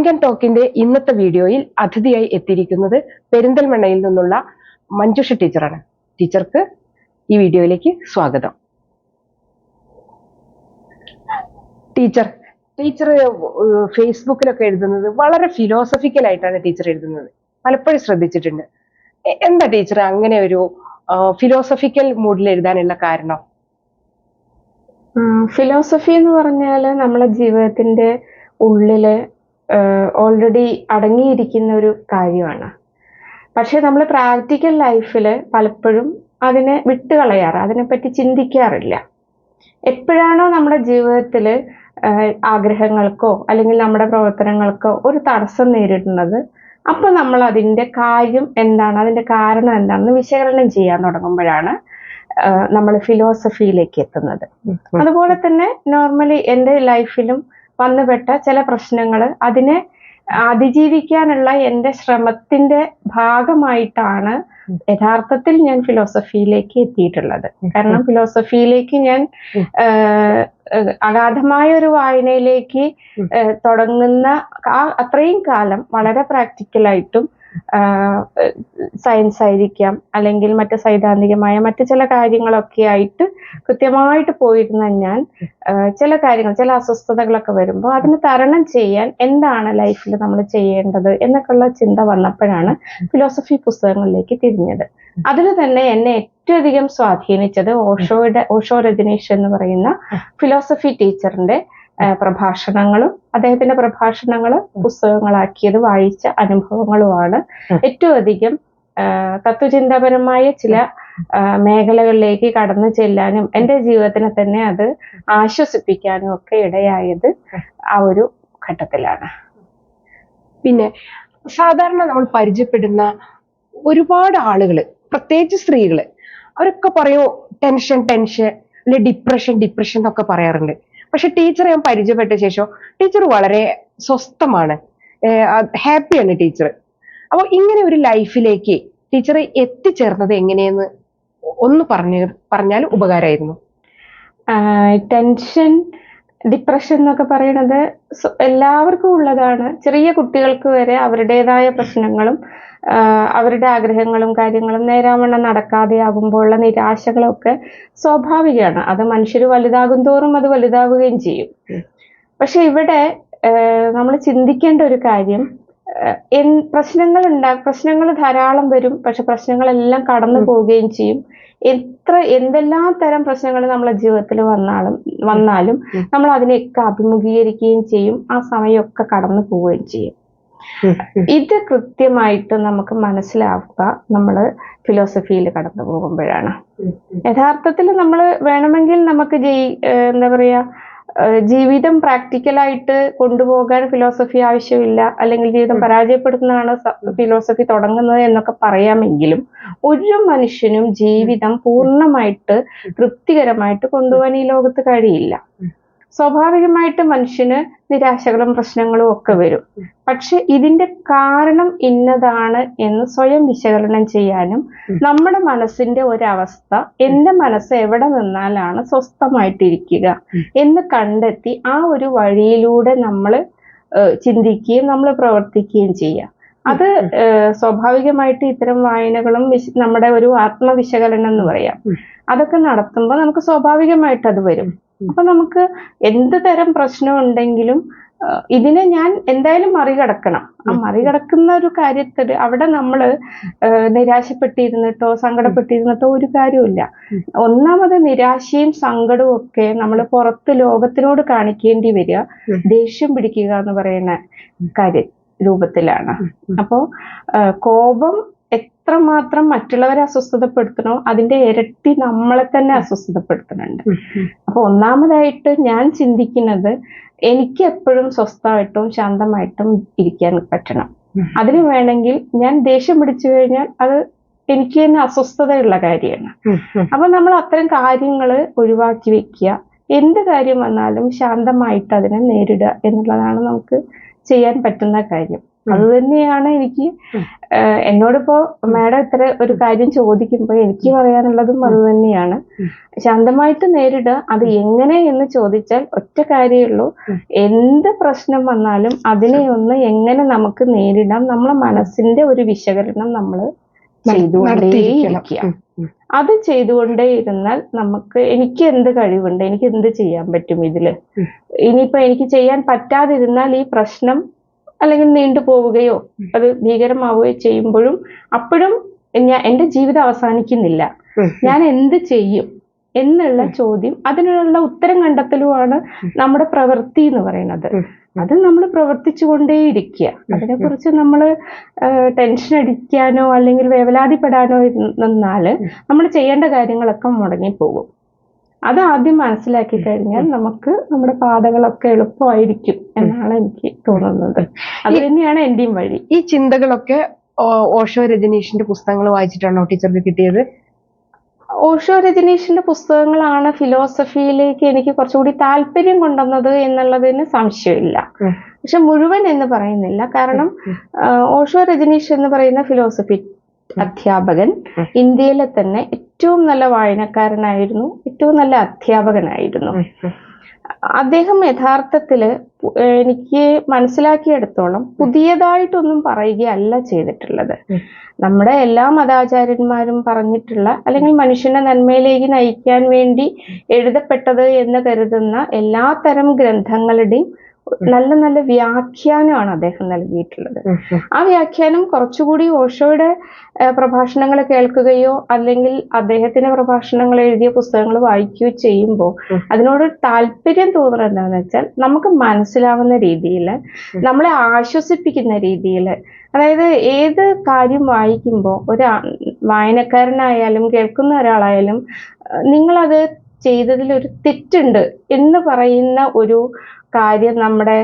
തിങ്കൻ ടോക്കിന്റെ ഇന്നത്തെ വീഡിയോയിൽ അതിഥിയായി എത്തിയിരിക്കുന്നത് പെരിന്തൽമണ്ണയിൽ നിന്നുള്ള മഞ്ജുഷ ടീച്ചറാണ്. ടീച്ചർക്ക് ഈ വീഡിയോയിലേക്ക് സ്വാഗതം. ടീച്ചർ ടീച്ചർ ഫേസ്ബുക്കിലൊക്കെ എഴുതുന്നത് വളരെ ഫിലോസഫിക്കൽ ആയിട്ടാണ് ടീച്ചർ എഴുതുന്നത്. പലപ്പോഴും ശ്രദ്ധിച്ചിട്ടുണ്ട്. എന്താ ടീച്ചർ അങ്ങനെ ഒരു ഫിലോസഫിക്കൽ മൂഡിൽ എഴുതാനുള്ള കാരണം? ഫിലോസഫി എന്ന് പറഞ്ഞാൽ നമ്മളെ ജീവിതത്തിന്റെ ഉള്ളിൽ ഓൾറെഡി അടങ്ങിയിരിക്കുന്ന ഒരു കാര്യമാണ്. പക്ഷേ നമ്മൾ പ്രാക്ടിക്കൽ ലൈഫിൽ പലപ്പോഴും അതിനെ വിട്ടുകളയാറ് അതിനെപ്പറ്റി ചിന്തിക്കാറില്ല. എപ്പോഴാണോ നമ്മുടെ ജീവിതത്തിൽ ആഗ്രഹങ്ങൾക്കോ അല്ലെങ്കിൽ നമ്മുടെ പ്രവർത്തനങ്ങൾക്കോ ഒരു തടസ്സം നേരിടുന്നത് അപ്പോൾ നമ്മൾ അതിന്റെ കാര്യം എന്താണ് അതിന്റെ കാരണം എന്താണെന്ന് വിശകലനം ചെയ്യാൻ തുടങ്ങുമ്പോഴാണ് നമ്മൾ ഫിലോസഫിയിലേക്ക് എത്തുന്നത്. അതുപോലെ തന്നെ നോർമലി എന്റെ ലൈഫിലും വന്നുപെട്ട ചില പ്രശ്നങ്ങൾ അതിനെ അതിജീവിക്കാനുള്ള എന്റെ ശ്രമത്തിന്റെ ഭാഗമായിട്ടാണ് യഥാർത്ഥത്തിൽ ഞാൻ ഫിലോസഫിയിലേക്ക് എത്തിയിട്ടുള്ളത്. കാരണം ഫിലോസഫിയിലേക്ക് ഞാൻ അഗാധമായ ഒരു വായനയിലേക്ക് തുടങ്ങുന്ന ആ അത്രയും കാലം വളരെ പ്രാക്ടിക്കലായിട്ടും സയൻസ് ആയിരിക്കാം അല്ലെങ്കിൽ മറ്റ് സൈദ്ധാന്തികമായ മറ്റു ചില കാര്യങ്ങളൊക്കെ ആയിട്ട് കൃത്യമായിട്ട് പോയിരുന്ന ഞാൻ ചില കാര്യങ്ങൾ ചില അസ്വസ്ഥതകളൊക്കെ വരുമ്പോൾ അതിന് തരണം ചെയ്യാൻ എന്താണ് ലൈഫിൽ നമ്മൾ ചെയ്യേണ്ടത് എന്നൊക്കെയുള്ള ചിന്ത വന്നപ്പോഴാണ് ഫിലോസഫി പുസ്തകങ്ങളിലേക്ക് തിരിഞ്ഞത്. അതിൽ തന്നെ എന്നെ ഏറ്റവും അധികം സ്വാധീനിച്ചത് ഓഷോയുടെ ഓഷോ രജനീഷ് എന്ന് പറയുന്ന ഫിലോസഫി ടീച്ചറിന്റെ പ്രഭാഷണങ്ങളും അദ്ദേഹത്തിന്റെ പ്രഭാഷണങ്ങൾ പുസ്തകങ്ങളാക്കിയത് വായിച്ച അനുഭവങ്ങളുമാണ്. ഏറ്റവും അധികം തത്വചിന്താപരമായ ചില മേഖലകളിലേക്ക് കടന്നു ചെല്ലാനും എന്റെ ജീവിതത്തിനെ തന്നെ അത് ആശ്വസിപ്പിക്കാനും ഒക്കെ ഇടയായത് ആ ഒരു ഘട്ടത്തിലാണ്. പിന്നെ സാധാരണ നമ്മൾ പരിചയപ്പെടുന്ന ഒരുപാട് ആളുകൾ പ്രത്യേകിച്ച് സ്ത്രീകൾ അവരൊക്കെ പറയും ടെൻഷൻ ടെൻഷൻ അല്ലെ ഡിപ്രഷൻ ഡിപ്രഷൻ എന്നൊക്കെ പറയാറുണ്ട്. പക്ഷെ ടീച്ചറെ ഞാൻ പരിചയപ്പെട്ട ശേഷം ടീച്ചർ വളരെ സ്വസ്ഥമാണ്. ഹാപ്പിയാണ് ടീച്ചർ അപ്പോൾ ഇങ്ങനെ ഒരു ലൈഫിലേക്ക് ടീച്ചർ എത്തിച്ചേർന്നത് എങ്ങനെയെന്ന് ഒന്ന് പറഞ്ഞു പറഞ്ഞാൽ ഉപകാരമായിരുന്നു. ടെൻഷൻ ഡിപ്രഷൻ എന്നൊക്കെ പറയുന്നത് എല്ലാവർക്കും ഉള്ളതാണ്. ചെറിയ കുട്ടികൾക്ക് വരെ അവരുടേതായ പ്രശ്നങ്ങളും അവരുടെ ആഗ്രഹങ്ങളും കാര്യങ്ങളും നേരാവണ്ണം നടക്കാതെ ആകുമ്പോഴുള്ള നിരാശകളൊക്കെ സ്വാഭാവികമാണ്. അത് മനുഷ്യർ വലുതാകും തോറും അത് വലുതാവുകയും ചെയ്യും. പക്ഷേ ഇവിടെ നമ്മൾ ചിന്തിക്കേണ്ട ഒരു കാര്യം പ്രശ്നങ്ങൾ ഉണ്ടാ പ്രശ്നങ്ങൾ ധാരാളം വരും പക്ഷെ പ്രശ്നങ്ങളെല്ലാം കടന്നു. പോവുകയും ചെയ്യും. എത്ര എന്തെല്ലാം തരം പ്രശ്നങ്ങൾ നമ്മളെ ജീവിതത്തിൽ വന്നാലും വന്നാലും. നമ്മൾ അതിനെയൊക്കെ അഭിമുഖീകരിക്കുകയും ചെയ്യും ആ സമയമൊക്കെ കടന്നു പോവുകയും ചെയ്യും. ഇത് കൃത്യമായിട്ട് നമുക്ക് മനസ്സിലാവുക നമ്മൾ ഫിലോസഫിയിൽ കടന്നു പോകുമ്പോഴാണ്. യഥാർത്ഥത്തിൽ നമ്മൾ വേണമെങ്കിൽ നമുക്ക് ജയി എന്താ പറയാ ഏഹ് ജീവിതം പ്രാക്ടിക്കലായിട്ട് കൊണ്ടുപോകാൻ ഫിലോസഫി ആവശ്യമില്ല അല്ലെങ്കിൽ ജീവിതം പരാജയപ്പെടുത്തുന്നതാണ് ഫിലോസഫി തുടങ്ങുന്നത് എന്നൊക്കെ പറയാമെങ്കിലും ഒരു മനുഷ്യനും ജീവിതം പൂർണമായിട്ട് തൃപ്തികരമായിട്ട് കൊണ്ടുപോകാൻ ഈ ലോകത്ത് കഴിയില്ല. സ്വാഭാവികമായിട്ട് മനുഷ്യന് നിരാശകളും പ്രശ്നങ്ങളും ഒക്കെ വരും പക്ഷെ ഇതിന്റെ കാരണം ഇന്നതാണ് എന്ന് സ്വയം വിശകലനം ചെയ്യാനും നമ്മുടെ മനസ്സിന്റെ ഒരവസ്ഥ എന്റെ മനസ്സ് എവിടെ നിന്നാലാണ് സ്വസ്ഥമായിട്ടിരിക്കുക. എന്ന് കണ്ടെത്തി ആ ഒരു വഴിയിലൂടെ നമ്മൾ ചിന്തിക്കുകയും നമ്മൾ പ്രവർത്തിക്കുകയും ചെയ്യാം അത് സ്വാഭാവികമായിട്ട് ഇത്തരം വായനകളും നമ്മുടെ ഒരു ആത്മവിശകലനം എന്ന് പറയാം. അതൊക്കെ നടത്തുമ്പോൾ നമുക്ക് സ്വാഭാവികമായിട്ട് അത് വരും. അപ്പൊ നമുക്ക് എന്ത് തരം പ്രശ്നം ഉണ്ടെങ്കിലും ഇതിനെ ഞാൻ എന്തായാലും മറികടക്കണം. ആ മറികടക്കുന്ന ഒരു കാര്യത്തിൽ അവിടെ നമ്മൾ നിരാശപ്പെട്ടിരുന്നിട്ടോ സങ്കടപ്പെട്ടിരുന്നിട്ടോ ഒരു കാര്യമില്ല. ഒന്നാമത് നിരാശയും സങ്കടവും ഒക്കെ നമ്മൾ പുറത്ത് ലോകത്തിനോട് കാണിക്കേണ്ടി വരിക ദേഷ്യം പിടിക്കുക എന്ന് പറയുന്ന കാര്യം രൂപത്തിലാണ്. ഉം. ഉം. അപ്പോ കോപം എത്രമാത്രം മറ്റുള്ളവരെ അസ്വസ്ഥതപ്പെടുത്തണോ അതിന്റെ ഇരട്ടി നമ്മളെ തന്നെ അസ്വസ്ഥതപ്പെടുത്തുന്നുണ്ട്. അപ്പൊ ഒന്നാമതായിട്ട് ഞാൻ ചിന്തിക്കുന്നത് എനിക്ക് എപ്പോഴും സ്വസ്ഥമായിട്ടും ശാന്തമായിട്ടും ഇരിക്കാൻ പറ്റണം. അതിന് വേണമെങ്കിൽ ഞാൻ ദേഷ്യം പിടിച്ചു കഴിഞ്ഞാൽ അത് എനിക്ക് തന്നെ അസ്വസ്ഥതയുള്ള കാര്യമാണ്. അപ്പൊ നമ്മൾ അത്തരം കാര്യങ്ങൾ ഒഴിവാക്കി വെക്കുക. എന്ത് കാര്യം വന്നാലും ശാന്തമായിട്ട് അതിനെ നേരിടുക എന്നുള്ളതാണ് നമുക്ക് ചെയ്യാൻ പറ്റുന്ന കാര്യം. അത് തന്നെയാണ് എനിക്ക് എന്നോടിപ്പോ മാഡം ഇത്ര ഒരു കാര്യം ചോദിക്കുമ്പോൾ എനിക്ക് പറയാനുള്ളതും അത് തന്നെയാണ്. ശാന്തമായിട്ട് നേരിടുക. അത് എങ്ങനെ എന്ന് ചോദിച്ചാൽ ഒറ്റ കാര്യമേ ഉള്ളൂ. എന്ത് പ്രശ്നം വന്നാലും അതിനെ ഒന്ന് എങ്ങനെ നമുക്ക് നേരിടാം നമ്മളെ മനസ്സിന്റെ ഒരു വിശകലനം നമ്മൾ. ചെയ്തുകൊണ്ടേയിരിക്കുക. അത് ചെയ്തുകൊണ്ടേ ഇരുന്നാൽ നമുക്ക് എനിക്ക് എന്ത് കഴിവുണ്ട് എനിക്ക് എന്ത് ചെയ്യാൻ പറ്റും ഇതിൽ. ഇനിയിപ്പോ എനിക്ക് ചെയ്യാൻ പറ്റാതിരുന്നാൽ ഈ പ്രശ്നം അല്ലെങ്കിൽ നീണ്ടു പോവുകയോ അത് ഭീകരമാവുകയോ ചെയ്യുമ്പോഴും അപ്പോഴും ഞാൻ എന്റെ ജീവിതം അവസാനിക്കുന്നില്ല. ഞാൻ എന്ത് ചെയ്യും എന്നുള്ള ചോദ്യം അതിനുള്ള ഉത്തരം കണ്ടെത്തലുമാണ് നമ്മുടെ പ്രവൃത്തി എന്ന് പറയുന്നത്. അത് നമ്മൾ പ്രവർത്തിച്ചുകൊണ്ടേയിരിക്കുക. അതിനെക്കുറിച്ച് നമ്മൾ ടെൻഷൻ അടിക്കാനോ അല്ലെങ്കിൽ വേവലാതിപ്പെടാനോ നിന്നാൽ നിന്നാൽ നമ്മൾ ചെയ്യേണ്ട കാര്യങ്ങളൊക്കെ മുടങ്ങിപ്പോകും. അത് ആദ്യം മനസ്സിലാക്കി കഴിഞ്ഞാൽ നമുക്ക് നമ്മുടെ പാതകളൊക്കെ എളുപ്പമായിരിക്കും എന്നാണ് എനിക്ക് തോന്നുന്നത്. അത് തന്നെയാണ് എന്റെയും വഴി. ഈ ചിന്തകളൊക്കെ ഓഷോ രജനീഷിന്റെ പുസ്തകങ്ങൾ വായിച്ചിട്ടാണോ ടീച്ചർക്ക് കിട്ടിയത്? ഓഷോ രജനീഷിന്റെ പുസ്തകങ്ങളാണ് ഫിലോസഫിയിലേക്ക് എനിക്ക് കുറച്ചുകൂടി താല്പര്യം കൊണ്ടുവന്നത് എന്നുള്ളതിന് സംശയമില്ല. പക്ഷെ മുഴുവൻ എന്ന് പറയുന്നില്ല. കാരണം ഓഷോ രജനീഷ് എന്ന് പറയുന്ന ഫിലോസഫി അധ്യാപകൻ. ഇന്ത്യയിലെ തന്നെ ഏറ്റവും നല്ല വായനക്കാരനായിരുന്നു ഏറ്റവും നല്ല അധ്യാപകനായിരുന്നു. അദ്ദേഹം യഥാർത്ഥത്തിൽ എനിക്ക് മനസ്സിലാക്കിയെടുത്തോളം പുതിയതായിട്ടൊന്നും പറയുകയല്ല ചെയ്തിട്ടുള്ളത്. നമ്മുടെ എല്ലാ മതാചാര്യന്മാരും പറഞ്ഞിട്ടുള്ള അല്ലെങ്കിൽ മനുഷ്യനെ നന്മയിലേക്ക് നയിക്കാൻ വേണ്ടി എഴുതപ്പെട്ടത് എന്ന് കരുതുന്ന എല്ലാ തരം ഗ്രന്ഥങ്ങളുടെയും നല്ല നല്ല വ്യാഖ്യാനമാണ് അദ്ദേഹം നൽകിയിട്ടുള്ളത്. ആ വ്യാഖ്യാനം കുറച്ചുകൂടി ഓഷോയുടെ പ്രഭാഷണങ്ങൾ കേൾക്കുകയോ അല്ലെങ്കിൽ അദ്ദേഹത്തിന്റെ പ്രഭാഷണങ്ങൾ എഴുതിയ പുസ്തകങ്ങൾ വായിക്കുകയോ ചെയ്യുമ്പോൾ അതിനോട് താല്പര്യം തോന്നുന്നത് എന്താണെന്ന് വെച്ചാൽ നമുക്ക് മനസ്സിലാവുന്ന രീതിയിൽ നമ്മളെ ആശ്വസിപ്പിക്കുന്ന രീതിയിൽ അതായത് ഏത് കാര്യം വായിക്കുമ്പോൾ ഒരു വായനക്കാരനായാലും കേൾക്കുന്ന ഒരാളായാലും നിങ്ങളത് ചെയ്തതിൽ ഒരു തെറ്റുണ്ട് എന്ന് പറയുന്ന ഒരു കാര്യം നമ്മുടെ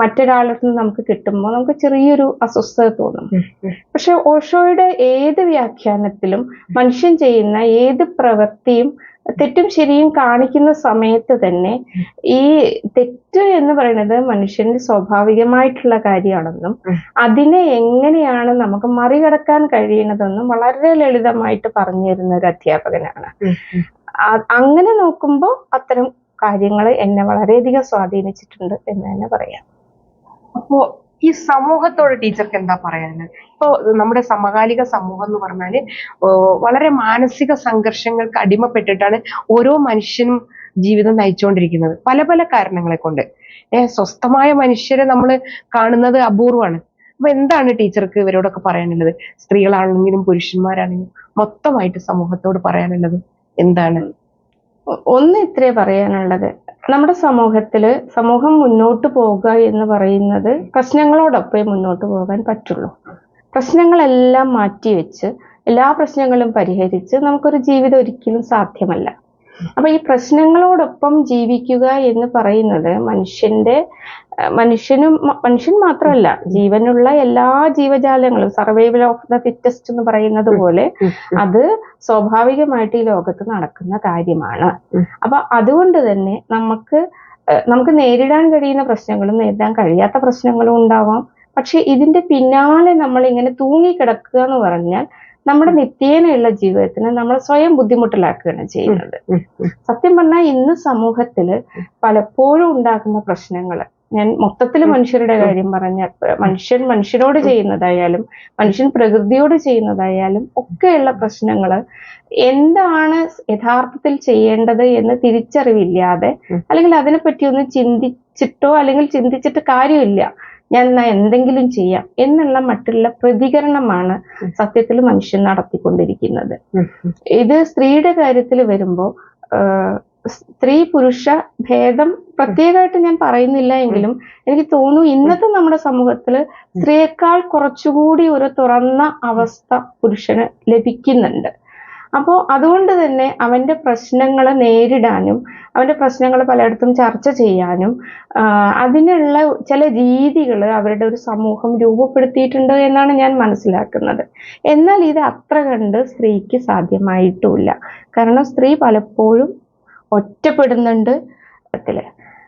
മറ്റൊരാളുടെ നിന്ന് നമുക്ക് കിട്ടുമ്പോൾ നമുക്ക് ചെറിയൊരു അസ്വസ്ഥത തോന്നും. പക്ഷെ ഓഷോയുടെ ഏത് വ്യാഖ്യാനത്തിലും മനുഷ്യൻ ചെയ്യുന്ന ഏത് പ്രവൃത്തിയും തെറ്റും ശരിയും കാണിക്കുന്ന സമയത്ത് തന്നെ ഈ തെറ്റ് എന്ന് പറയുന്നത് മനുഷ്യന്റെ സ്വാഭാവികമായിട്ടുള്ള കാര്യമാണെന്നും അതിനെ എങ്ങനെയാണ് നമുക്ക് മറികടക്കാൻ കഴിയുന്നതെന്നും വളരെ ലളിതമായിട്ട് പറഞ്ഞു തരുന്ന ഒരു അധ്യാപകനാണ്. അങ്ങനെ നോക്കുമ്പോൾ അത്തരം കാര്യങ്ങൾ എന്നെ വളരെയധികം സ്വാധീനിച്ചിട്ടുണ്ട് എന്ന് തന്നെ പറയാം. അപ്പോ ഈ സമൂഹത്തോട് ടീച്ചർക്ക് എന്താ പറയാനുള്ളത് ഇപ്പോ നമ്മുടെ സമകാലിക സമൂഹം എന്ന് പറഞ്ഞാൽ ഓ, വളരെ മാനസിക സംഘർഷങ്ങൾക്ക് അടിമപ്പെട്ടിട്ടാണ് ഓരോ മനുഷ്യനും ജീവിതം നയിച്ചുകൊണ്ടിരിക്കുന്നത്. പല പല കാരണങ്ങളെ കൊണ്ട്. ഏഹ് സ്വസ്ഥമായ മനുഷ്യരെ നമ്മൾ കാണുന്നത് അപൂർവമാണ്. അപ്പൊ എന്താണ് ടീച്ചർക്ക് ഇവരോടൊക്കെ പറയാനുള്ളത്? സ്ത്രീകളാണെങ്കിലും പുരുഷന്മാരാണെങ്കിലും മൊത്തമായിട്ട് സമൂഹത്തോട് പറയാനുള്ളത് എന്താണ്? ഒന്ന് ഇത്രേ പറയാനുള്ളത്. നമ്മുടെ സമൂഹത്തിൽ സമൂഹം മുന്നോട്ട് പോവുക എന്ന് പറയുന്നത് പ്രശ്നങ്ങളോടൊപ്പമേ മുന്നോട്ട് പോകാൻ പറ്റുള്ളൂ. പ്രശ്നങ്ങളെല്ലാം മാറ്റിവെച്ച് എല്ലാ പ്രശ്നങ്ങളും പരിഹരിച്ച് നമുക്കൊരു ജീവിതം ഒരിക്കലും സാധ്യമല്ല. അപ്പൊ ഈ പ്രശ്നങ്ങളോടൊപ്പം ജീവിക്കുക എന്ന് പറയുന്നത് മനുഷ്യന്റെ മനുഷ്യനും മനുഷ്യൻ മാത്രമല്ല ജീവനുള്ള എല്ലാ ജീവജാലങ്ങളും സർവൈവൽ ഓഫ് ദ ഫിറ്റസ്റ്റ് എന്ന് പറയുന്നത് പോലെ. അത് സ്വാഭാവികമായിട്ട് ഈ ലോകത്ത് നടക്കുന്ന കാര്യമാണ്. അപ്പൊ അതുകൊണ്ട് തന്നെ നമുക്ക് നമുക്ക് നേരിടാൻ കഴിയുന്ന പ്രശ്നങ്ങളും നേരിടാൻ കഴിയാത്ത പ്രശ്നങ്ങളും ഉണ്ടാവാം പക്ഷെ ഇതിന്റെ പിന്നാലെ നമ്മൾ ഇങ്ങനെ തൂങ്ങിക്കിടക്കുക എന്ന് പറഞ്ഞാൽ നമ്മുടെ നിത്യേനയുള്ള ജീവിതത്തിന് നമ്മൾ സ്വയം ബുദ്ധിമുട്ടിലാക്കുകയാണ് ചെയ്യുന്നത്. സത്യം പറഞ്ഞാൽ ഇന്ന് സമൂഹത്തിൽ പലപ്പോഴും ഉണ്ടാക്കുന്ന പ്രശ്നങ്ങൾ ഞാൻ മൊത്തത്തിൽ മനുഷ്യരുടെ കാര്യം പറഞ്ഞ മനുഷ്യൻ മനുഷ്യനോട് ചെയ്യുന്നതായാലും മനുഷ്യൻ പ്രകൃതിയോട് ചെയ്യുന്നതായാലും ഒക്കെയുള്ള പ്രശ്നങ്ങൾ എന്താണ് യഥാർത്ഥത്തിൽ ചെയ്യേണ്ടത് എന്ന് തിരിച്ചറിവില്ലാതെ അല്ലെങ്കിൽ അതിനെപ്പറ്റി ഒന്ന് ചിന്തിച്ചിട്ടോ അല്ലെങ്കിൽ ചിന്തിച്ചിട്ട് കാര്യമില്ല. ഞാൻ എന്നാ എന്തെങ്കിലും ചെയ്യാം എന്നുള്ള മറ്റുള്ള പ്രതികരണമാണ് സത്യത്തിൽ മനുഷ്യൻ നടത്തിക്കൊണ്ടിരിക്കുന്നത്. ഇത് സ്ത്രീയുടെ കാര്യത്തിൽ വരുമ്പോൾ സ്ത്രീ പുരുഷ ഭേദം പ്രത്യേകമായിട്ട് ഞാൻ പറയുന്നില്ല എങ്കിലും എനിക്ക് തോന്നുന്നു ഇന്നത്തെ നമ്മുടെ സമൂഹത്തിൽ സ്ത്രീയേക്കാൾ കുറച്ചുകൂടി ഒരു തുറന്ന അവസ്ഥ പുരുഷന് ലഭിക്കുന്നുണ്ട്. അപ്പോൾ അതുകൊണ്ട് തന്നെ അവന്റെ പ്രശ്നങ്ങൾ നേരിടാനും അവന്റെ പ്രശ്നങ്ങൾ പലയിടത്തും ചർച്ച ചെയ്യാനും അതിനുള്ള ചില രീതികൾ അവരുടെ ഒരു സമൂഹം രൂപപ്പെടുത്തിയിട്ടുണ്ട് എന്നാണ് ഞാൻ മനസ്സിലാക്കുന്നത്. എന്നാൽ ഇത് അത്ര കണ്ട് സ്ത്രീക്ക് സാധ്യമായിട്ടുമില്ല കാരണം സ്ത്രീ പലപ്പോഴും ഒറ്റപ്പെടുന്നുണ്ട് ത്തിൽ.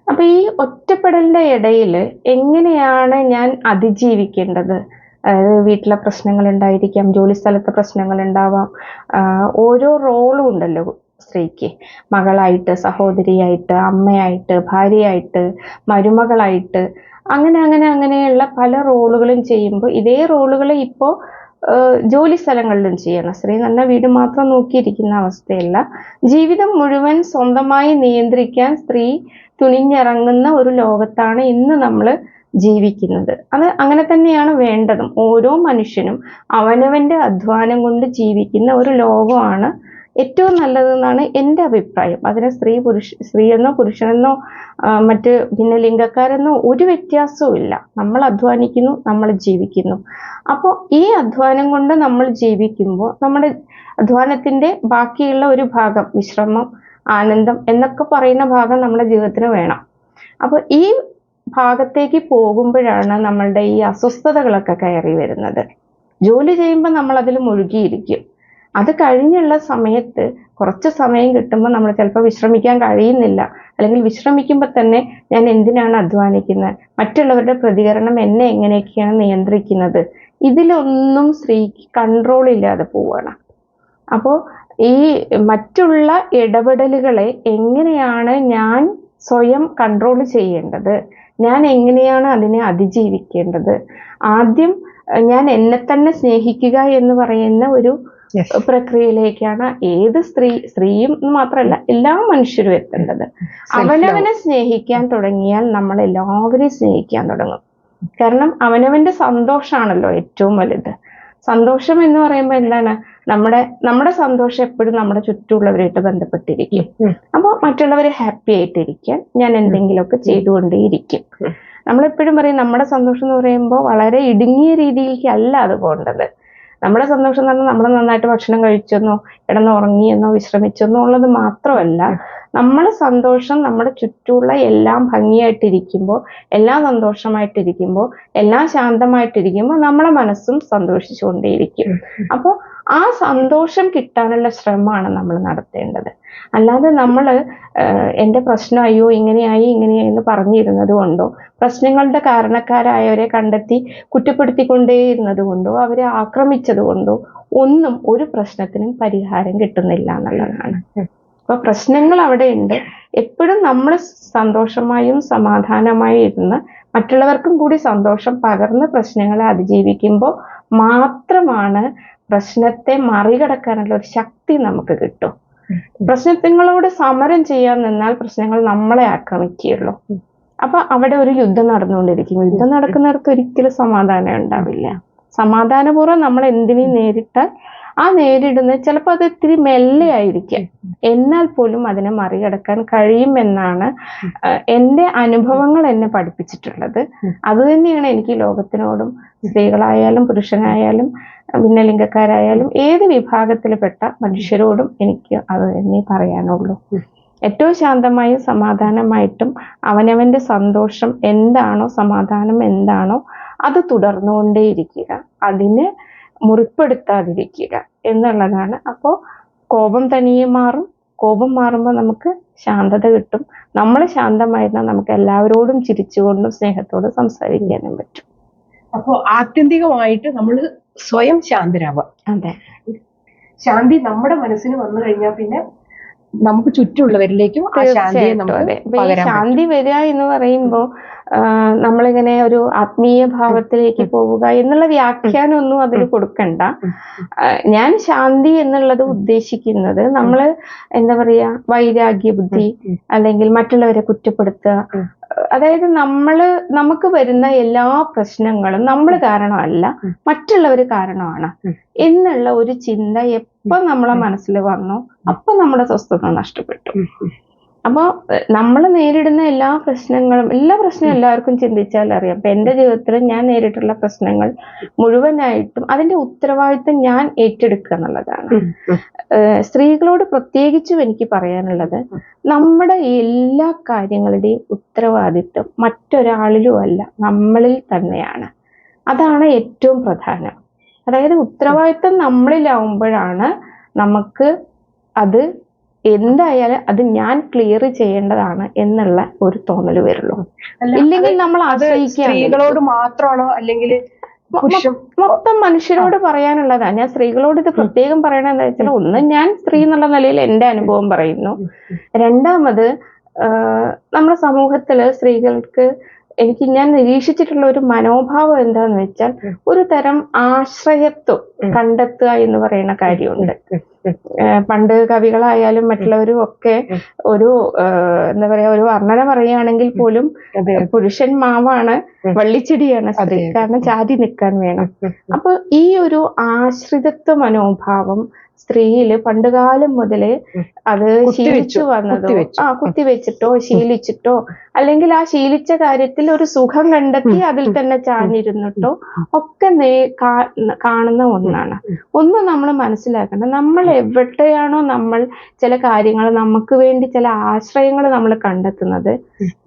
അപ്പൊ ഈ ഒറ്റപ്പെടലിന്റെ ഇടയിൽ എങ്ങനെയാണ് ഞാൻ അതിജീവിക്കേണ്ടത്? അതായത് വീട്ടിലെ പ്രശ്നങ്ങൾ ഉണ്ടായിരിക്കാം ജോലി സ്ഥലത്തെ പ്രശ്നങ്ങൾ ഉണ്ടാവാം ഓരോ റോളും ഉണ്ടല്ലോ സ്ത്രീക്ക്. മകളായിട്ട് സഹോദരിയായിട്ട് അമ്മയായിട്ട് ഭാര്യയായിട്ട് മരുമകളായിട്ട്. അങ്ങനെ അങ്ങനെ അങ്ങനെയുള്ള പല റോളുകളും ചെയ്യുമ്പോൾ ഇതേ റോളുകൾ ഇപ്പോൾ ജോലി സ്ഥലങ്ങളിലും ചെയ്യണം. സ്ത്രീ നല്ല വീട് മാത്രം നോക്കിയിരിക്കുന്ന അവസ്ഥയല്ല. ജീവിതം മുഴുവൻ സ്വന്തമായി നിയന്ത്രിക്കാൻ സ്ത്രീ തുനിഞ്ഞിറങ്ങുന്ന ഒരു ലോകത്താണ് ഇന്ന് നമ്മൾ ജീവിക്കുന്നത്. അത് അങ്ങനെ തന്നെയാണ് വേണ്ടതും. ഓരോ മനുഷ്യനും അവനവന്റെ അധ്വാനം കൊണ്ട് ജീവിക്കുന്ന ഒരു ലോകമാണ് ഏറ്റവും നല്ലതെന്നാണ് എന്റെ അഭിപ്രായം. അതിന് സ്ത്രീ പുരുഷ സ്ത്രീയെന്നോ പുരുഷനെന്നോ മറ്റ് ഭിന്നലിംഗക്കാരെന്നോ ഒരു വ്യത്യാസവും ഇല്ല. നമ്മൾ അധ്വാനിക്കുന്നു നമ്മൾ ജീവിക്കുന്നു. അപ്പോൾ ഈ അധ്വാനം കൊണ്ട് നമ്മൾ ജീവിക്കുമ്പോൾ നമ്മുടെ അധ്വാനത്തിന്റെ ബാക്കിയുള്ള ഒരു ഭാഗം വിശ്രമം ആനന്ദം എന്നൊക്കെ പറയുന്ന ഭാഗം നമ്മുടെ ജീവിതത്തിന് വേണം. അപ്പോൾ ഈ ഭാഗത്തേക്ക് പോകുമ്പോഴാണ് നമ്മളുടെ ഈ അസ്വസ്ഥതകളൊക്കെ കയറി വരുന്നത്. ജോലി ചെയ്യുമ്പോൾ നമ്മൾ അതിൽ മുഴുകിയിരിക്കും. അത് കഴിഞ്ഞുള്ള സമയത്ത് കുറച്ച് സമയം കിട്ടുമ്പോൾ നമ്മൾ ചിലപ്പോൾ വിശ്രമിക്കാൻ കഴിയുന്നില്ല. അല്ലെങ്കിൽ വിശ്രമിക്കുമ്പോൾ തന്നെ ഞാൻ എന്തിനാണ് അധ്വാനിക്കുന്നത്? മറ്റുള്ളവരുടെ പ്രതികരണം എന്നെ എങ്ങനെയൊക്കെയാണ് നിയന്ത്രിക്കുന്നത്? ഇതിലൊന്നും സ്ത്രീക്ക് കൺട്രോൾ ഇല്ലാതെ പോവുകയാണ് അപ്പോൾ ഈ മറ്റുള്ള ഇടപെടലുകളെ എങ്ങനെയാണ് ഞാൻ സ്വയം കൺട്രോൾ ചെയ്യേണ്ടത്? ഞാൻ എങ്ങനെയാണ് അതിനെ അതിജീവിക്കേണ്ടത്? ആദ്യം ഞാൻ എന്നെ തന്നെ സ്നേഹിക്കുക എന്ന് പറയുന്ന ഒരു പ്രക്രിയയിലേക്കാണ് ഏത് സ്ത്രീ സ്ത്രീയും മാത്രമല്ല എല്ലാ മനുഷ്യരും എത്തേണ്ടത്. അവനവനെ സ്നേഹിക്കാൻ തുടങ്ങിയാൽ നമ്മൾ എല്ലാവരെയും സ്നേഹിക്കാൻ തുടങ്ങും. കാരണം അവനവന്റെ സന്തോഷമാണല്ലോ ഏറ്റവും വലുത്. സന്തോഷം എന്ന് പറയുമ്പോൾ എന്താണ്? നമ്മുടെ നമ്മുടെ സന്തോഷം എപ്പോഴും നമ്മുടെ ചുറ്റുമുള്ളവരുമായിട്ട് ബന്ധപ്പെട്ടിരിക്കും. അപ്പോൾ മറ്റുള്ളവർ ഹാപ്പി ആയിട്ടിരിക്കാൻ ഞാൻ എന്തെങ്കിലുമൊക്കെ ചെയ്തുകൊണ്ടേയിരിക്കും. നമ്മളെപ്പോഴും പറയും നമ്മുടെ സന്തോഷം എന്ന് പറയുമ്പോൾ വളരെ ഇടുങ്ങിയ രീതിയിലേക്ക് അല്ല അത് പോകേണ്ടത് നമ്മുടെ സന്തോഷം എന്ന് പറഞ്ഞാൽ നമ്മൾ നന്നായിട്ട് ഭക്ഷണം കഴിച്ചെന്നോ കിടന്ന് ഉറങ്ങിയെന്നോ വിശ്രമിച്ചെന്നോ ഉള്ളത് മാത്രമല്ല നമ്മുടെ സന്തോഷം നമ്മുടെ ചുറ്റുമുള്ള എല്ലാം ഭംഗിയായിട്ടിരിക്കുമ്പോൾ എല്ലാം സന്തോഷമായിട്ടിരിക്കുമ്പോൾ എല്ലാം ശാന്തമായിട്ടിരിക്കുമ്പോൾ നമ്മുടെ മനസ്സും സന്തോഷിച്ചുകൊണ്ടേയിരിക്കും. അപ്പോൾ ആ സന്തോഷം കിട്ടാനുള്ള ശ്രമമാണ് നമ്മൾ നടത്തേണ്ടത്. അല്ലാതെ നമ്മൾ എന്റെ പ്രശ്നം അയ്യോ ഇങ്ങനെയായി ഇങ്ങനെയായി എന്ന് പറഞ്ഞിരുന്നത് കൊണ്ടോ പ്രശ്നങ്ങളുടെ കാരണക്കാരായവരെ കണ്ടെത്തി കുറ്റപ്പെടുത്തിക്കൊണ്ടേയിരുന്നത് കൊണ്ടോ അവരെ ആക്രമിച്ചത് കൊണ്ടോ ഒന്നും ഒരു പ്രശ്നത്തിനും പരിഹാരം കിട്ടുന്നില്ല എന്നുള്ളതാണ്. അപ്പൊ പ്രശ്നങ്ങൾ അവിടെ ഉണ്ട് എപ്പോഴും നമ്മൾ സന്തോഷമായും സമാധാനമായും ഇരുന്ന് മറ്റുള്ളവർക്കും കൂടി സന്തോഷം പകർന്ന് പ്രശ്നങ്ങളെ അതിജീവിക്കുമ്പോൾ മാത്രമാണ് പ്രശ്നത്തെ മറികടക്കാനുള്ള ഒരു ശക്തി നമുക്ക് കിട്ടും. പ്രശ്നങ്ങളോട് സമരം ചെയ്യാൻ നിന്നാൽ പ്രശ്നങ്ങൾ നമ്മളെ ആക്രമിക്കുകയുള്ളൂ. അപ്പൊ അവിടെ ഒരു യുദ്ധം നടന്നുകൊണ്ടിരിക്കും. യുദ്ധം നടക്കുന്നിടത്ത് ഒരിക്കലും സമാധാനം ഉണ്ടാവില്ല. സമാധാനപൂർവം നമ്മൾ എന്തിനേയും നേരിട്ടാൽ ആ നേരിടുന്ന ചിലപ്പോൾ അത് ഇത്തിരി മെല്ലെ ആയിരിക്കാം. എന്നാൽ പോലും അതിനെ മറികടക്കാൻ കഴിയുമെന്നാണ് എന്റെ അനുഭവങ്ങൾ എന്നെ പഠിപ്പിച്ചിട്ടുള്ളത്. അതുതന്നെയാണ് എനിക്ക് ലോകത്തിനോടും സ്ത്രീകളായാലും പുരുഷനായാലും ഭിന്നലിംഗക്കാരായാലും ഏത് വിഭാഗത്തിൽപ്പെട്ട മനുഷ്യരോടും എനിക്ക് അത് തന്നെ പറയാനുള്ളൂ. ഏറ്റവും ശാന്തമായും സമാധാനമായിട്ടും അവനവന്റെ സന്തോഷം എന്താണോ സമാധാനം എന്താണോ അത് തുടർന്നുകൊണ്ടേയിരിക്കുക. അതിന് മുറിപ്പെടുത്താതിരിക്കുക എന്നുള്ളതാണ്. അപ്പോൾ കോപം തനിയെ മാറും. കോപം മാറുമ്പോൾ നമുക്ക് ശാന്തത കിട്ടും. നമ്മൾ ശാന്തമായിരുന്നാൽ നമുക്ക് എല്ലാവരോടും ചിരിച്ചുകൊണ്ടും സ്നേഹത്തോടും സംസാരിക്കാനും പറ്റും. അപ്പോൾ ആത്യന്തികമായിട്ട് നമ്മൾ സ്വയം ശാന്തരാവാം. അതെ. ശാന്തി നമ്മുടെ മനസ്സിന് വന്നു കഴിഞ്ഞാൽ പിന്നെ നമുക്ക് ചുറ്റുമുള്ളവരിലേക്കും ആ ശാന്തിയെ നമുക്ക്. ശാന്തി വരിക എന്ന് പറയുമ്പോൾ നമ്മളിങ്ങനെ ഒരു ആത്മീയ ഭാവത്തിലേക്ക് പോവുക എന്നുള്ള വ്യാഖ്യാനമൊന്നും അതിൽ കൊടുക്കണ്ട. ഞാൻ ശാന്തി എന്നുള്ളത് ഉദ്ദേശിക്കുന്നത് നമ്മൾ എന്താ പറയാ വൈരാഗ്യ ബുദ്ധി അല്ലെങ്കിൽ മറ്റുള്ളവരെ കുറ്റപ്പെടുത്തുക. അതായത് നമ്മൾ നമുക്ക് വരുന്ന എല്ലാ പ്രശ്നങ്ങളും നമ്മൾ കാരണമല്ല. മറ്റുള്ളവർ കാരണമാണ് എന്നുള്ള ഒരു ചിന്ത എപ്പോ നമ്മളെ മനസ്സിൽ വന്നു. അപ്പൊ നമ്മുടെ സ്വസ്ഥത നഷ്ടപ്പെട്ടു. അപ്പോൾ നമ്മൾ നേരിടുന്ന എല്ലാ പ്രശ്നങ്ങളും എല്ലാ പ്രശ്നവും എല്ലാവർക്കും ചിന്തിച്ചാൽ അറിയാം. അപ്പൊ എന്റെ ജീവിതത്തിൽ ഞാൻ നേരിട്ടുള്ള പ്രശ്നങ്ങൾ മുഴുവനായിട്ടും അതിന്റെ ഉത്തരവാദിത്തം ഞാൻ ഏറ്റെടുക്കുക എന്നുള്ളതാണ്. സ്ത്രീകളോട് പ്രത്യേകിച്ചും എനിക്ക് പറയാനുള്ളത് നമ്മുടെ എല്ലാ കാര്യങ്ങളുടെയും ഉത്തരവാദിത്വം മറ്റൊരാളിലും അല്ല നമ്മളിൽ തന്നെയാണ്. അതാണ് ഏറ്റവും പ്രധാനം. അതായത് ഉത്തരവാദിത്വം നമ്മളിലാവുമ്പോഴാണ് നമുക്ക് അത് എന്തായാലും അത് ഞാൻ ക്ലിയർ ചെയ്യേണ്ടതാണ് എന്നുള്ള ഒരു തോന്നൽ വരുള്ളൂ. ഇല്ലെങ്കിൽ നമ്മൾ സ്ത്രീകളോട് മാത്രമാണോ അല്ലെങ്കിൽ മൊത്തം മനുഷ്യരോട് പറയാനുള്ളതാണ്. ഞാൻ സ്ത്രീകളോട് ഇത് പ്രത്യേകം പറയണത് എന്താ വെച്ചാൽ ഒന്ന് ഞാൻ സ്ത്രീ എന്നുള്ള നിലയിൽ എന്റെ അനുഭവം പറയുന്നു. രണ്ടാമത് നമ്മുടെ സമൂഹത്തിൽ സ്ത്രീകൾക്ക് എനിക്ക് ഞാൻ നിരീക്ഷിച്ചിട്ടുള്ള ഒരു മനോഭാവം എന്താന്ന് വെച്ചാൽ ഒരു തരം ആശ്രയത്വം കണ്ടെത്തുക എന്ന് പറയുന്ന കാര്യമുണ്ട്. പണ്ട് കവികളായാലും മറ്റുള്ളവരും ഒക്കെ ഒരു എന്താ പറയാ ഒരു വർണന പറയുകയാണെങ്കിൽ പോലും പുരുഷൻ മാവാണ് വള്ളിച്ചെടിയാണ് സ്ത്രീ. കാരണം ജാതി നിൽക്കാൻ വേണം. അപ്പൊ ഈ ഒരു ആശ്രിതത്വ മനോഭാവം സ്ത്രീയിൽ പണ്ടുകാലം മുതലേ അത് ശീലിച്ചു വന്നതോ. ആ കുത്തിവെച്ചിട്ടോ ശീലിച്ചിട്ടോ? അല്ലെങ്കിൽ ആ ശീലിച്ച കാര്യത്തിൽ ഒരു സുഖം കണ്ടെത്തി അതിൽ തന്നെ ചാഞ്ഞിരുന്നിട്ടോ? ഒക്കെ നേ കാണുന്ന ഒന്നാണ്. ഒന്ന് നമ്മൾ മനസ്സിലാക്കണം നമ്മൾ എവിടെയാണോ നമ്മൾ ചില കാര്യങ്ങൾ നമുക്ക് വേണ്ടി ചില ആശ്രയങ്ങൾ നമ്മൾ കണ്ടെത്തുന്നത്.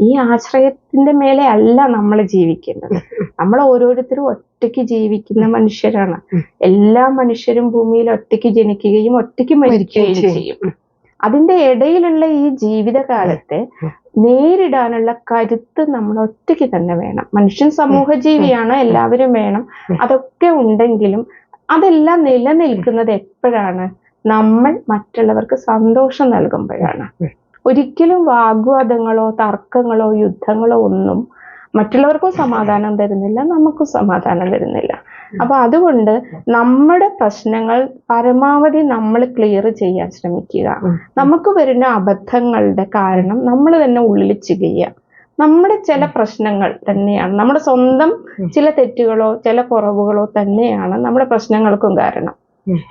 ഈ ആശ്രയത്തിന്റെ മേലെ അല്ല നമ്മൾ ജീവിക്കുന്നത് നമ്മൾ ഓരോരുത്തരും ഒറ്റയ്ക്ക് ജീവിക്കുന്ന മനുഷ്യരാണ്. എല്ലാ മനുഷ്യരും ഭൂമിയിൽ ഒറ്റയ്ക്ക് ജനിക്കുകയും ഒറ്റയ്ക്ക് മരിക്കുകയും മരിക്കുകയും ചെയ്യും. അതിന്റെ ഇടയിലുള്ള ഈ ജീവിതകാലത്തെ നേരിടാനുള്ള കരുത്ത് നമ്മൾ ഒറ്റയ്ക്ക് തന്നെ വേണം. മനുഷ്യൻ സമൂഹ ജീവിയാണ് എല്ലാവരും വേണം. അതൊക്കെ ഉണ്ടെങ്കിലും അതെല്ലാം നിലനിൽക്കുന്നത് എപ്പോഴാണ്? നമ്മൾ മറ്റുള്ളവർക്ക് സന്തോഷം നൽകുമ്പോഴാണ്. ഒരിക്കലും വാഗ്വാദങ്ങളോ തർക്കങ്ങളോ യുദ്ധങ്ങളോ ഒന്നും മറ്റുള്ളവർക്കും സമാധാനം തരുന്നില്ല നമുക്കും സമാധാനം തരുന്നില്ല. അപ്പൊ അതുകൊണ്ട് നമ്മുടെ പ്രശ്നങ്ങൾ പരമാവധി നമ്മൾ ക്ലിയർ ചെയ്യാൻ ശ്രമിക്കുക. നമുക്ക് വരുന്ന അബദ്ധങ്ങളുടെ കാരണം നമ്മൾ തന്നെ ഉള്ളിൽ ചെയ്യുക നമ്മുടെ ചില പ്രശ്നങ്ങൾ തന്നെയാണ്. നമ്മുടെ സ്വന്തം ചില തെറ്റുകളോ ചില കുറവുകളോ തന്നെയാണ് നമ്മുടെ പ്രശ്നങ്ങൾക്കും കാരണം.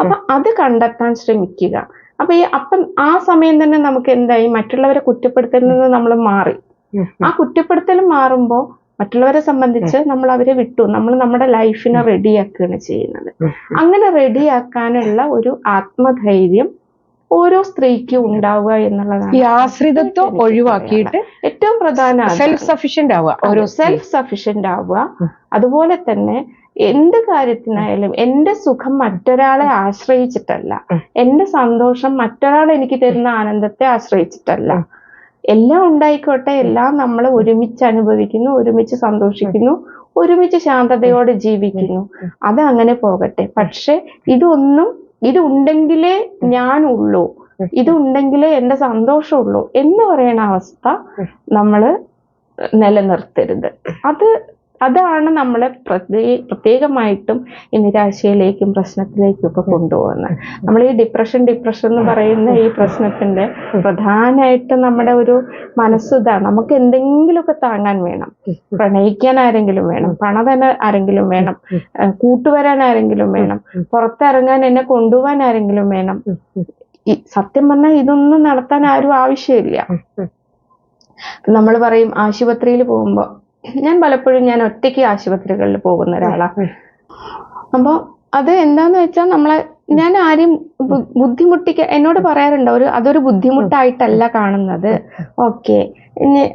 അപ്പൊ അത് കണ്ടെത്താൻ ശ്രമിക്കുക. അപ്പൊ ഈ അപ്പം ആ സമയം തന്നെ നമുക്ക് എന്തായി? മറ്റുള്ളവരെ കുറ്റപ്പെടുത്തുന്നത് നമ്മൾ മാറി. ആ കുറ്റപ്പെടുത്തൽ മാറുമ്പോൾ മറ്റുള്ളവരെ സംബന്ധിച്ച് നമ്മൾ അവരെ വിട്ടു. നമ്മൾ നമ്മുടെ ലൈഫിനെ റെഡിയാക്കുകയാണ് ചെയ്യുന്നത്. അങ്ങനെ റെഡിയാക്കാനുള്ള ഒരു ആത്മധൈര്യം ഓരോ സ്ത്രീക്കും ഉണ്ടാവുക എന്നുള്ളതാണ്. ഈ ആശ്രിതത്വം ഒഴിവാക്കിയിട്ട് ഏറ്റവും പ്രധാന സെൽഫ് സഫിഷ്യന്റ് ആവുക ഓരോ സെൽഫ് സഫിഷ്യന്റ് ആവുക. അതുപോലെ തന്നെ എന്ത് കാര്യത്തിനായാലും എന്റെ സുഖം മറ്റൊരാളെ ആശ്രയിച്ചിട്ടല്ല. എന്റെ സന്തോഷം മറ്റൊരാൾ എനിക്ക് തരുന്ന ആനന്ദത്തെ ആശ്രയിച്ചിട്ടല്ല. എല്ലാം ഉണ്ടായിക്കോട്ടെ എല്ലാം നമ്മൾ ഒരുമിച്ച് അനുഭവിക്കുന്നു ഒരുമിച്ച് സന്തോഷിക്കുന്നു ഒരുമിച്ച് ശാന്തതയോടെ ജീവിക്കുന്നു. അത് അങ്ങനെ പോകട്ടെ. പക്ഷെ ഇതൊന്നും ഇത് ഇതുണ്ടെങ്കിലേ ഞാനുള്ളൂ. ഇതുണ്ടെങ്കിലേ എന്റെ സന്തോഷമുള്ളൂ എന്ന് പറയുന്ന അവസ്ഥ നമ്മൾ നിലനിർത്തരുത്. അത് അതാണ് നമ്മളെ പ്രത്യേ പ്രത്യേകമായിട്ടും ഈ നിരാശയിലേക്കും പ്രശ്നത്തിലേക്കും ഒക്കെ കൊണ്ടുപോകുന്നത്. നമ്മൾ ഈ ഡിപ്രഷൻ ഡിപ്രഷൻ എന്ന് പറയുന്ന ഈ പ്രശ്നത്തിന്റെ പ്രധാനമായിട്ട് നമ്മുടെ ഒരു മനസ്സ് ഇതാണ് നമുക്ക് എന്തെങ്കിലുമൊക്കെ താങ്ങാൻ വേണം. പ്രണയിക്കാൻ ആരെങ്കിലും വേണം. പണതന ആരെങ്കിലും വേണം. കൂട്ടുവരാൻ ആരെങ്കിലും വേണം. പുറത്തിറങ്ങാൻ എന്നെ കൊണ്ടുപോകാൻ ആരെങ്കിലും വേണം. ഈ സത്യം പറഞ്ഞാൽ ഇതൊന്നും നടത്താൻ ആരും ആവശ്യമില്ല. നമ്മൾ പറയും ആശുപത്രിയിൽ പോകുമ്പോൾ ഞാൻ പലപ്പോഴും ഞാൻ ഒറ്റയ്ക്ക് ആശുപത്രികളിൽ പോകുന്ന ഒരാളാണ് അപ്പോൾ അത് എന്താന്ന് വെച്ചാൽ നമ്മളെ ഞാൻ ആരും ബുദ്ധിമുട്ടിക്ക എന്നോട് പറയാറുണ്ട് ഒരു അതൊരു ബുദ്ധിമുട്ടായിട്ടല്ല കാണുന്നത്. ഓക്കെ.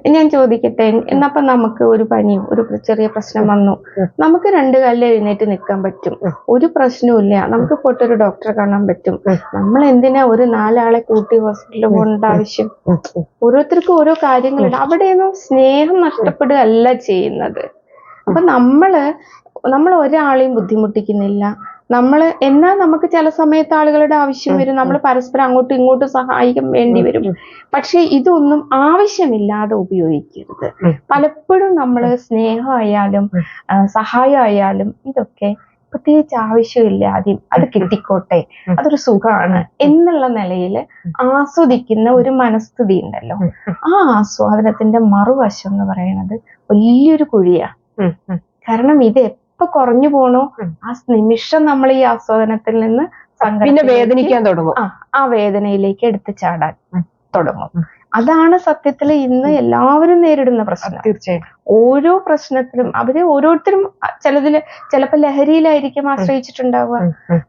ഞാൻ ചോദിക്കട്ടെ? എന്നപ്പം നമുക്ക് ഒരു പനിയോ ഒരു ചെറിയ പ്രശ്നം വന്നു. നമുക്ക് രണ്ട് കാലിൽ എഴുന്നേറ്റ് നിൽക്കാൻ പറ്റും. ഒരു പ്രശ്നവും നമുക്ക് പോയിട്ട് ഒരു ഡോക്ടറെ കാണാൻ പറ്റും. നമ്മൾ എന്തിനാ ഒരു നാലാളെ കൂട്ടി ഹോസ്പിറ്റലിൽ പോകേണ്ട ആവശ്യം? ഓരോരുത്തർക്കും ഓരോ കാര്യങ്ങളുണ്ട്. അവിടെയൊന്നും സ്നേഹം നഷ്ടപ്പെടുകയല്ല ചെയ്യുന്നത്. അപ്പൊ നമ്മൾ നമ്മൾ ഒരാളെയും ബുദ്ധിമുട്ടിക്കുന്നില്ല. നമ്മൾ എന്നാൽ നമുക്ക് ചില സമയത്ത് ആളുകളുടെ ആവശ്യം വരും. നമ്മൾ പരസ്പരം അങ്ങോട്ടും ഇങ്ങോട്ടും സഹായിക്കാൻ വേണ്ടി വരും. പക്ഷെ ഇതൊന്നും ആവശ്യമില്ലാതെ ഉപയോഗിക്കരുത്. പലപ്പോഴും നമ്മൾ സ്നേഹമായാലും സഹായമായാലും ഇതൊക്കെ പ്രത്യേകിച്ച് ആവശ്യമില്ല ആദ്യം അത് കിട്ടിക്കോട്ടെ അതൊരു സുഖമാണ് എന്നുള്ള നിലയിൽ ആസ്വദിക്കുന്ന ഒരു മനസ്ഥിതി ഉണ്ടല്ലോ. ആ ആസ്വാദനത്തിന്റെ മറുവശം എന്ന് പറയുന്നത് വലിയൊരു കുഴിയാ. കാരണം ഇത് എപ്പോ കുറഞ്ഞു പോണോ. ആ നിമിഷം നമ്മൾ ഈ ആസ്വാദനത്തിൽ നിന്ന് പിന്നെ വേദനിക്കാൻ തുടങ്ങും. ആ വേദനയിലേക്ക് എടുത്തു ചാടാൻ തുടങ്ങും. അതാണ് സത്യത്തിൽ ഇന്ന് എല്ലാവരും നേരിടുന്ന പ്രശ്നം. തീർച്ചയായും. ഓരോ പ്രശ്നത്തിലും അവർ ഓരോരുത്തരും ചിലതിൽ ചിലപ്പോ ലഹരിയിലായിരിക്കും ആശ്രയിച്ചിട്ടുണ്ടാവുക.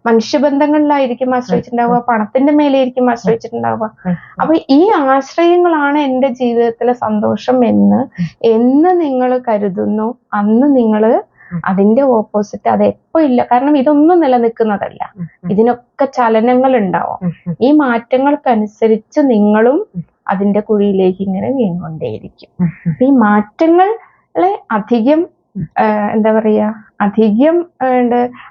മനുഷ്യബന്ധങ്ങളിലായിരിക്കും ആശ്രയിച്ചിട്ടുണ്ടാവുക. പണത്തിന്റെ മേലെയായിരിക്കും ആശ്രയിച്ചിട്ടുണ്ടാവുക. അപ്പൊ ഈ ആശ്രയങ്ങളാണ് എന്റെ ജീവിതത്തിലെ സന്തോഷം എന്ന് എന്ന് നിങ്ങൾ കരുതുന്നു. അന്ന് നിങ്ങൾ അതിന്റെ ഓപ്പോസിറ്റ് അത് എപ്പോ ഇല്ല. കാരണം ഇതൊന്നും നിലനിൽക്കുന്നതല്ല. ഇതിനൊക്കെ ചലനങ്ങൾ ഉണ്ടാവും ഈ മാറ്റങ്ങൾക്കനുസരിച്ച് നിങ്ങളും അതിന്റെ കുഴിയിലേക്ക് ഇങ്ങനെ വീണുകൊണ്ടേയിരിക്കും. ഈ മാറ്റങ്ങളെ അധികം എന്താ പറയാ അധികം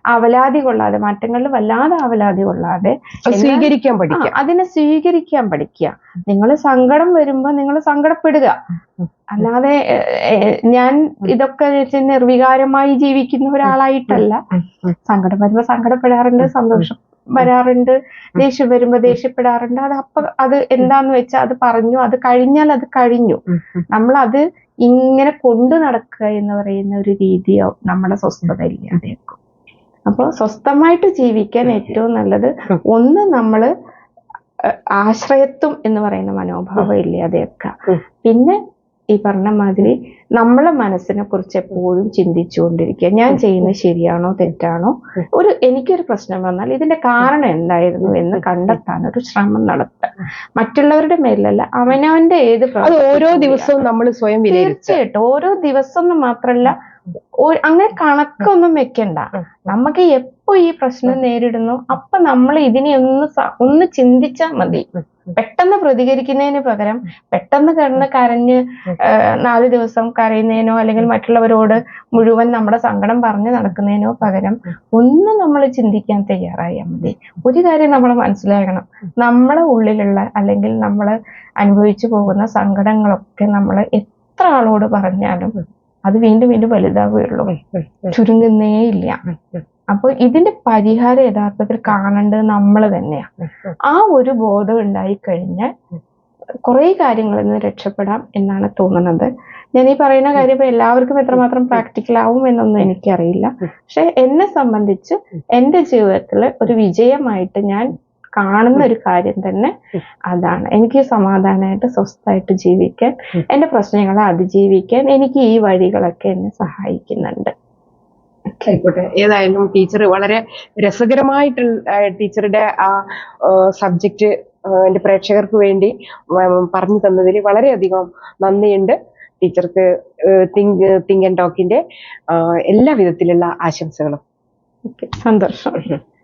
അവലാതി കൊള്ളാതെ മാറ്റങ്ങളിൽ വല്ലാതെ അവലാതി കൊള്ളാതെ സ്വീകരിക്കാൻ പഠിക്കുക അതിനെ സ്വീകരിക്കാൻ പഠിക്കുക. നിങ്ങൾ സങ്കടം വരുമ്പോ നിങ്ങൾ സങ്കടപ്പെടുക. അല്ലാതെ ഞാൻ ഇതൊക്കെ നിർവികാരമായി ജീവിക്കുന്ന ഒരാളായിട്ടല്ല. സങ്കടം വരുമ്പോ സങ്കടപ്പെടാറുണ്ട് സന്തോഷം. വരാറുണ്ട്. ദേഷ്യം വരുമ്പോ ദേഷ്യപ്പെടാറുണ്ട്. അത് അപ്പൊ അത് എന്താന്ന് വെച്ചാൽ അത് പറഞ്ഞു. അത് കഴിഞ്ഞാൽ അത് കഴിഞ്ഞു. നമ്മൾ അത് ഇങ്ങനെ കൊണ്ടു നടക്കുക എന്ന് പറയുന്ന ഒരു രീതിയോ നമ്മുടെ സ്വസ്ഥത ഇല്ലാതെയാക്കും. അപ്പോൾ സ്വസ്ഥമായിട്ട് ജീവിക്കാൻ ഏറ്റവും നല്ലത് ഒന്ന് നമ്മൾ അഹ് ആശ്രയത്വം എന്ന് പറയുന്ന മനോഭാവം ഇല്ലാതെയൊക്കെ പിന്നെ ഈ പറഞ്ഞ മാതിരി നമ്മളെ മനസ്സിനെ കുറിച്ച് എപ്പോഴും ചിന്തിച്ചുകൊണ്ടിരിക്കുക. ഞാൻ ചെയ്യുന്നത് ശരിയാണോ തെറ്റാണോ? ഒരു എനിക്കൊരു പ്രശ്നം വന്നാൽ ഇതിന്റെ കാരണം എന്തായിരുന്നു എന്ന് കണ്ടെത്താൻ ഒരു ശ്രമം നടത്തുക. മറ്റുള്ളവരുടെ മേലല്ല അവനവന്റെ ഏത് ഓരോ ദിവസവും നമ്മൾ സ്വയം തീർച്ചയായിട്ടും. ഓരോ ദിവസം എന്ന് മാത്രല്ല അങ്ങനെ കണക്കൊന്നും വെക്കണ്ട. നമുക്ക് എപ്പോ ഈ പ്രശ്നം നേരിടുന്നു അപ്പൊ നമ്മൾ ഇതിനെ ഒന്ന് ഒന്ന് ചിന്തിച്ചാൽ മതി. പെട്ടെന്ന് പ്രതികരിക്കുന്നതിന് പകരം പെട്ടെന്ന് കിടന്ന് കരഞ്ഞ് നാല് ദിവസം കരയുന്നതിനോ അല്ലെങ്കിൽ മറ്റുള്ളവരോട് മുഴുവൻ നമ്മുടെ സങ്കടം പറഞ്ഞ് നടക്കുന്നതിനോ പകരം ഒന്ന് നമ്മൾ ചിന്തിക്കാൻ തയ്യാറായാൽ മതി. ഒരു കാര്യം നമ്മൾ മനസ്സിലാക്കണം. നമ്മളെ ഉള്ളിലുള്ള അല്ലെങ്കിൽ നമ്മൾ അനുഭവിച്ചു പോകുന്ന സങ്കടങ്ങളൊക്കെ നമ്മൾ എത്ര ആളോട് പറഞ്ഞാലും അത് വീണ്ടും വീണ്ടും വലുതാവുകയുള്ളൂ. ചുരുങ്ങുന്നേ ഇല്ല അപ്പോൾ ഇതിന്റെ പരിഹാരം യഥാർത്ഥത്തിൽ കാണേണ്ടത് നമ്മൾ തന്നെയാണ് ആ ഒരു ബോധം ഉണ്ടായി കഴിഞ്ഞാൽ കുറെ കാര്യങ്ങളിൽ നിന്ന് രക്ഷപ്പെടാം എന്നാണ് തോന്നുന്നത്. ഞാൻ ഈ പറയുന്ന കാര്യം ഇപ്പൊ എല്ലാവർക്കും എത്രമാത്രം പ്രാക്ടിക്കൽ ആവും എന്നൊന്നും എനിക്കറിയില്ല. പക്ഷെ എന്നെ സംബന്ധിച്ച് എന്റെ ജീവിതത്തിൽ ഒരു വിജയമായിട്ട് ഞാൻ കാണുന്ന ഒരു കാര്യം തന്നെ അതാണ്. എനിക്ക് സമാധാനമായിട്ട് സ്വസ്ഥമായിട്ട് ജീവിക്കാൻ എന്റെ പ്രശ്നങ്ങളെ അതിജീവിക്കാൻ എനിക്ക് ഈ വഴികളൊക്കെ എന്നെ സഹായിക്കുന്നുണ്ട്. ആയിക്കോട്ടെ. ഏതായാലും ടീച്ചർ വളരെ രസകരമായിട്ടുള്ള ടീച്ചറുടെ ആ സബ്ജക്റ്റ് എന്റെ പ്രേക്ഷകർക്ക് വേണ്ടി പറഞ്ഞു തന്നതിൽ വളരെയധികം നന്ദിയുണ്ട്. ടീച്ചർക്ക് തിങ്ക് തിങ്ക് ആൻഡ് ടോക്കിന്റെ എല്ലാ വിധത്തിലുള്ള ആശംസകളും. സന്തോഷം.